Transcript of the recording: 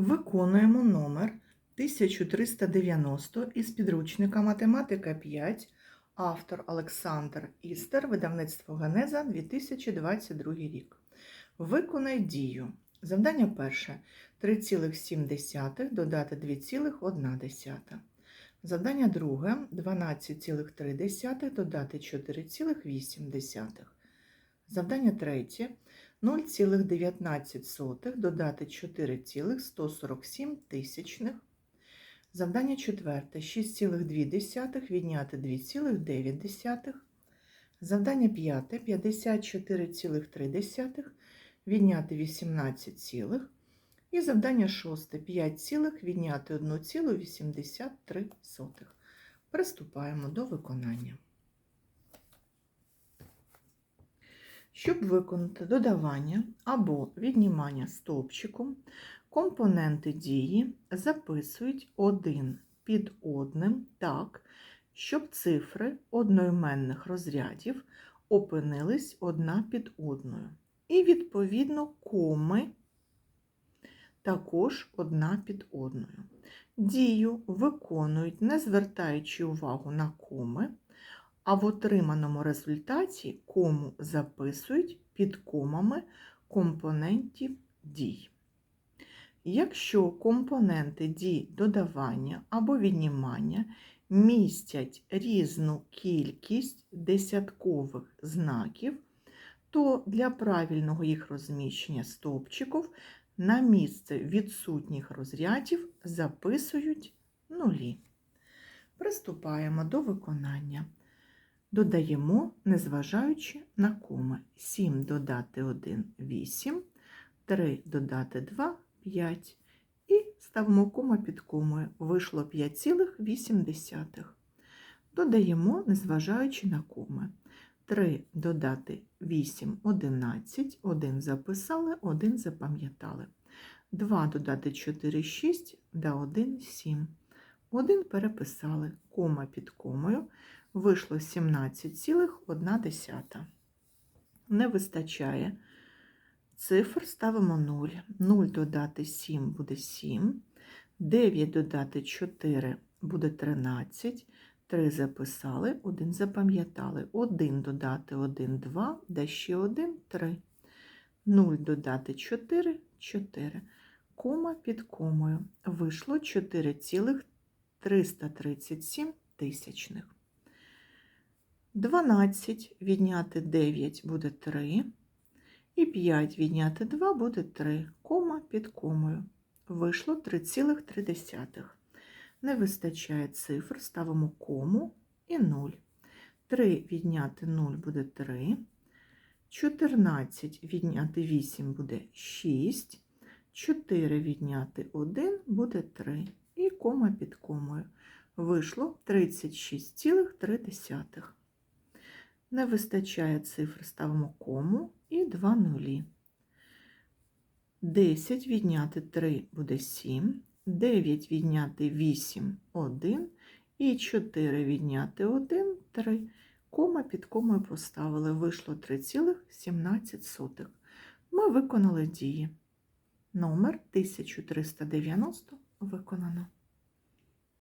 Виконуємо номер 1390 із підручника Математика 5, автор Олександр Істер, видавництво Генеза 2022 рік. Виконай дію. Завдання перше 3,7 додати 2,1. Завдання друге 12,3 додати 4,8. Завдання третє 0,19 додати 4,147 тисячних. Завдання четверте 6,2 відняти 2,9. Завдання п'яте 54,3 відняти 18, цілих. і завдання шосте 5, цілих відняти 1,83. Приступаємо до виконання. Щоб виконати додавання або віднімання стовпчиком, компоненти дії записують один під одним так, щоб цифри одноіменних розрядів опинились одна під одною. І, відповідно, коми також одна під одною. Дію виконують, не звертаючи увагу на коми, а в отриманому результаті кому записують під комами компонентів дій. Якщо компоненти дій додавання або віднімання містять різну кількість десяткових знаків, то для правильного їх розміщення стовпчиків на місце відсутніх розрядів записують нулі. Приступаємо до виконання. Додаємо, незважаючи на коми. 7 додати 1 8, 3 додати 2 5. І ставимо кома під комою. Вийшло 5,8. Додаємо, незважаючи на коми. 3 додати 8 11, 1 записали, 1 запам'ятали. 2 додати 4 6, да 1 7. 1 переписали, кома під комою. Вийшло 17,1. Не вистачає. Цифр ставимо 0. 0 додати 7 буде 7. 9 додати 4 буде 13. 3 записали, 1 запам'ятали. 1 додати 1 2, де ще 1 3. 0 додати 4 4. Кома під комою. Вийшло 4,337 тисячних. 12 відняти 9 буде 3. І 5 відняти 2 буде 3, кома під комою. Вийшло 3,3. Не вистачає цифр, ставимо кому і 0. 3 відняти 0 буде 3. 14 відняти 8 буде 6. 4 відняти 1 буде 3. І кома під комою. Вийшло 36,3. Не вистачає цифр, ставимо кому і 2 нулі. 10 відняти 3 буде 7, 9 відняти 8 1 і 4 відняти 1 3. Кома під комою поставили. Вийшло 3,17. Ми виконали дії. Номер 1390 виконано.